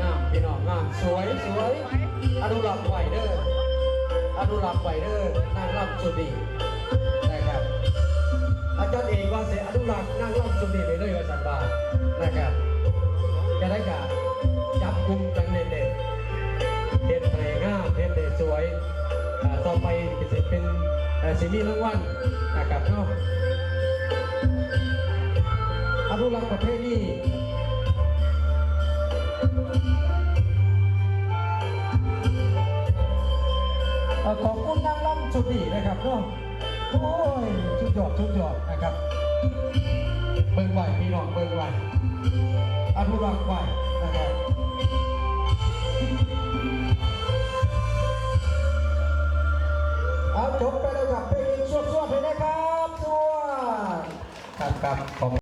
งามพี่น้องงามสวยสวยอนุรักษ์ไว้เด้ออนุรักษ์ไว้เด้อนางรำสุดีนะครับอาจารย์เองว่าเสียอนุรักษ์นางรำสุดีไปเลยว่าสันบานะครับจะได้กับจับกลุ่มกันเด่นๆเด่นเพลงงามเด่นเด่นสวยต่อไปจะเป็นเอ่สิมีรางวัลนะครับเนาะ นุรักษ์ประเภทนี้ขอบคุณนางรำชุดนี้นะครับเนาะโอ้ยชุดยอดชุดยอดนะครับ เบิ่งไหวพี่น้องเบิ่งไหวอนุรักษ์ไหวนะครับเอาจบไปแล้วกับเพลงสวดๆไปนะครับสวครับครับผม